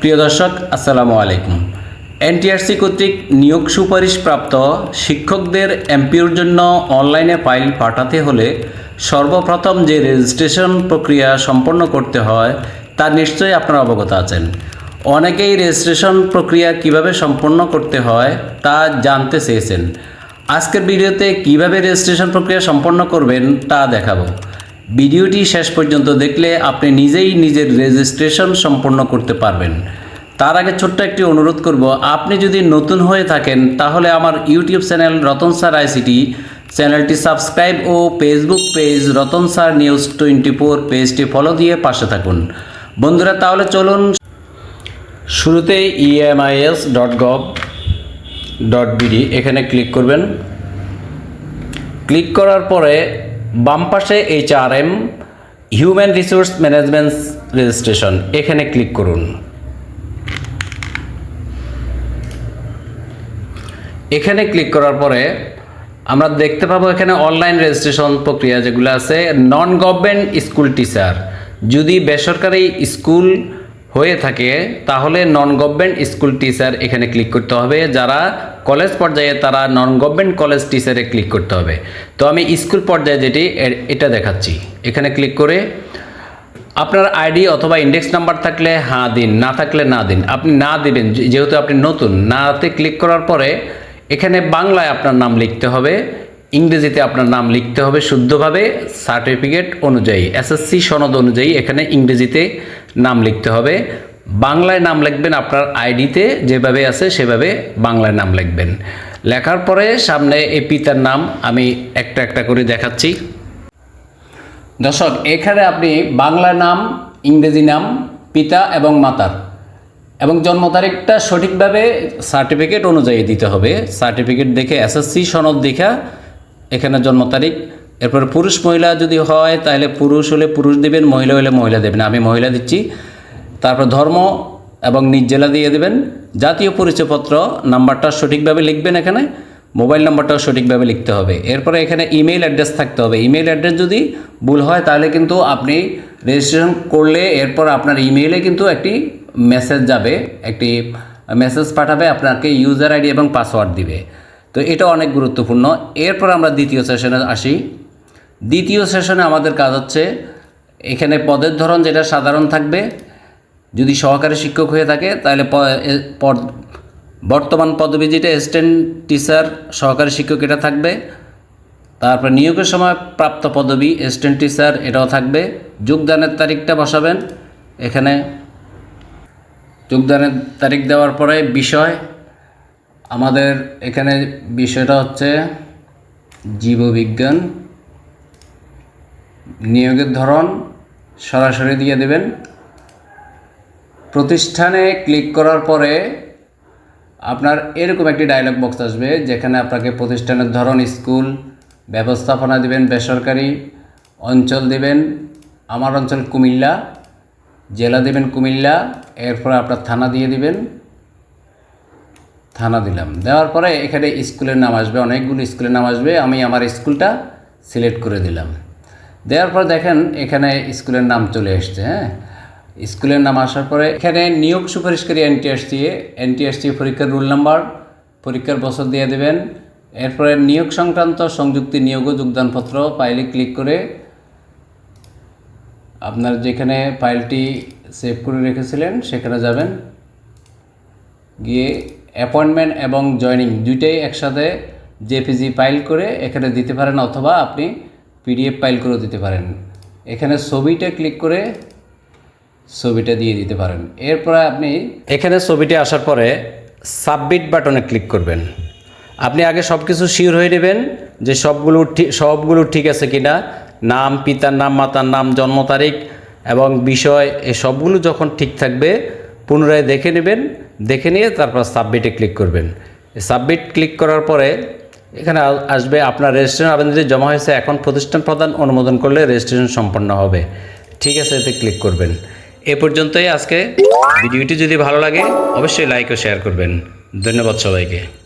প্রিয় দর্শক, আসসালামু আলাইকুম। এনটিআরসি কর্তৃক নিয়োগ সুপারিশপ্রাপ্ত শিক্ষকদের এমপিওর জন্য অনলাইনে ফাইল পাঠাতে হলে সর্বপ্রথম যে রেজিস্ট্রেশন প্রক্রিয়া সম্পন্ন করতে হয়, তা নিশ্চয়ই আপনারা অবগত আছেন। অনেকেই রেজিস্ট্রেশন প্রক্রিয়া কীভাবে সম্পন্ন করতে হয়, তা জানতে চেয়েছেন। আজকের ভিডিওতে কীভাবে রেজিস্ট্রেশন প্রক্রিয়া সম্পন্ন করবেন, তা দেখাবো। ভিডিওটি শেষ পর্যন্ত দেখলে আপনি নিজেই নিজের রেজিস্ট্রেশন সম্পন্ন করতে পারবেন। তার আগে ছোট্ট একটি অনুরোধ করব, আপনি যদি নতুন হয়ে থাকেন, তাহলে আমার YouTube channel Ratan sir ICT চ্যানেলটি সাবস্ক্রাইব ও Facebook page Ratan sir news twenty four পেজটি ফলো দিয়ে পাশে থাকুন। বন্ধুরা, তাহলে চলুন শুরুতে EMIS dot gov dot BD এখানে ক্লিক করবেন। ক্লিক করার পরে বাম পাশে H R M human resource management registration এখানে ক্লিক করুন। এখানে ক্লিক করার পরে আমরা দেখতে পাবো এখানে অনলাইন রেজিস্ট্রেশন প্রক্রিয়া যেগুলো আছে নন গভর্নমেন্ট স্কুল টিচার যদি বেসরকারি স্কুল হয়ে থাকে, তাহলে নন গভর্নমেন্ট স্কুল টিচার এখানে ক্লিক করতে হবে। যারা কলেজ পর্যায়ে তারা নন গভর্নমেন্ট কলেজ টিচারে ক্লিক করতে হবে। তো আমি স্কুল পর্যায়ে যেটি এটা দেখাচ্ছি। এখানে ক্লিক করে আপনার আইডি অথবা ইন্ডেক্স নাম্বার থাকলে হ্যাঁ দিন, না থাকলে না দিন। আপনি না দিবেন যেহেতু আপনি নতুন, নাতে ক্লিক করার পরে এখানে বাংলায় আপনার নাম লিখতে হবে, ইংরেজিতে আপনার নাম লিখতে হবে শুদ্ধভাবে সার্টিফিকেট অনুযায়ী এসএসসি সনদ অনুযায়ী এখানে ইংরেজিতে নাম লিখতে হবে। বাংলায় নাম লিখবেন, আপনার আইডিতে যেভাবে আছে সেভাবে বাংলায় নাম লিখবেন। লেখার পরে সামনে এই পিতার নাম আমি একটা একটা করে দেখাচ্ছি। দর্শক, এখানে আপনি বাংলা নাম, ইংরেজি নাম, পিতা এবং মাতার এবং জন্ম তারিখটা সঠিকভাবে সার্টিফিকেট অনুযায়ী দিতে হবে। সার্টিফিকেট দেখে এসএসসি সনদ দেখা, এখানে জন্ম তারিখ, এরপর পুরুষ, মহিলা যদি হয় তাহলে পুরুষ হলে পুরুষ দেবেন, মহিলা হলে মহিলা দেবেন। আমি মহিলা দিচ্ছি। তারপর ধর্ম এবং নিজ জেলা দিয়ে দেবেন। জাতীয় পরিচয়পত্র নাম্বারটা সঠিকভাবে লিখবেন এখানে, মোবাইল নাম্বারটাও সঠিকভাবে লিখতে হবে। এরপরে এখানে ইমেল অ্যাড্রেস থাকতে হবে। ইমেল অ্যাড্রেস যদি ভুল হয়, তাহলে কিন্তু আপনি রেজিস্ট্রেশন করলে এরপর আপনার ইমেইলে কিন্তু একটি মেসেজ যাবে, একটি মেসেজ পাঠাবে, আপনাকে ইউজার আইডি এবং পাসওয়ার্ড দিবে। তো এটা অনেক গুরুত্বপূর্ণ। এরপর আমরা দ্বিতীয় সেশনে আসি। দ্বিতীয় সেশনে আমাদের কাজ হচ্ছে, এখানে পদের ধরন যেটা সাধারণ থাকবে যদি সহকারী শিক্ষক হয়ে থাকে, তাহলে বর্তমান পদবি যেটা অ্যাসিস্ট্যান্ট টিচার সহকারী শিক্ষক এটা থাকবে। তারপর নিয়োগের সময় প্রাপ্ত পদবি অ্যাসিস্ট্যান্ট টিচার এটাও থাকবে। যোগদানের তারিখটা বসাবেন। এখানে যোগদানের তারিখ দেওয়ার পরে বিষয়, আমাদের এখানে বিষয়টা হচ্ছে জীববিজ্ঞান। নিয়োগের ধরন সরাসরি দিয়ে দেবেন। প্রতিষ্ঠানে ক্লিক করার পরে আপনার এরকম একটি ডায়লগ বক্স আসবে, যেখানে আপনাকে প্রতিষ্ঠানের ধরন, স্কুল, ব্যবস্থাপনা দিবেন, বেসরকারি অঞ্চল দিবেন, আমার অঞ্চল কুমিল্লা, জেলা দিবেন কুমিল্লা, এরপরে আপনার থানা দিয়ে দিবেন, থানা দিলাম। দেওয়ার পরে এখানে স্কুলের নাম আসবে, অনেকগুলো স্কুলের নাম আসবে, আমি আমার স্কুলটা সিলেক্ট করে দিলাম। দেওয়ার পর দেখেন এখানে স্কুলের নাম চলে এসছে হ্যাঁ? স্কুলের নাম আসার পরে এখানে নিয়োগ সুপারিশকারী এনটিএসসি এনটিএসসি পরীক্ষার রুল নাম্বার, পরীক্ষার বছর দিয়ে দেবেন। এরপরে নিয়োগ সংক্রান্ত সংযুক্তি নিয়োগ যোগদানপত্র ফাইলে ক্লিক করে আপনার যেখানে ফাইলটি সেভ করে রেখেছিলেন, সেখানে যাবেন। গিয়ে অ্যাপয়েন্টমেন্ট এবং জয়নিং দুইটাই একসাথে জেপিজি ফাইল করে এখানে দিতে পারেন অথবা আপনি পিডিএফ ফাইল করেও দিতে পারেন। এখানে ছবিটা ক্লিক করে ছবিটা দিয়ে দিতে পারেন। এরপরে আপনি এখানে ছবিটি আসার পরে সাবমিট বাটনে ক্লিক করবেন। আপনি আগে সব কিছু শিওর হয়ে নেবেন যে সবগুলো সবগুলো ঠিক আছে কিনা। নাম, পিতার নাম, মাতার নাম, জন্ম তারিখ এবং বিষয় এই সবগুলো যখন ঠিক থাকবে, পুনরায় দেখে নেবেন। দেখে নিয়ে তারপর সাবমিটে ক্লিক করবেন। সাবমিট ক্লিক করার পরে এখানে আসবে আপনার রেজিস্ট্রেশন আবেদনটি জমা হয়েছে। এখন প্রতিষ্ঠান প্রদান অনুমোদন করলে রেজিস্ট্রেশন সম্পন্ন হবে। ঠিক আছে, এতে ক্লিক করবেন। এ পর্যন্তই আজকে। ভিডিওটি যদি ভালো লাগে অবশ্যই লাইক ও শেয়ার করবেন। ধন্যবাদ সবাইকে।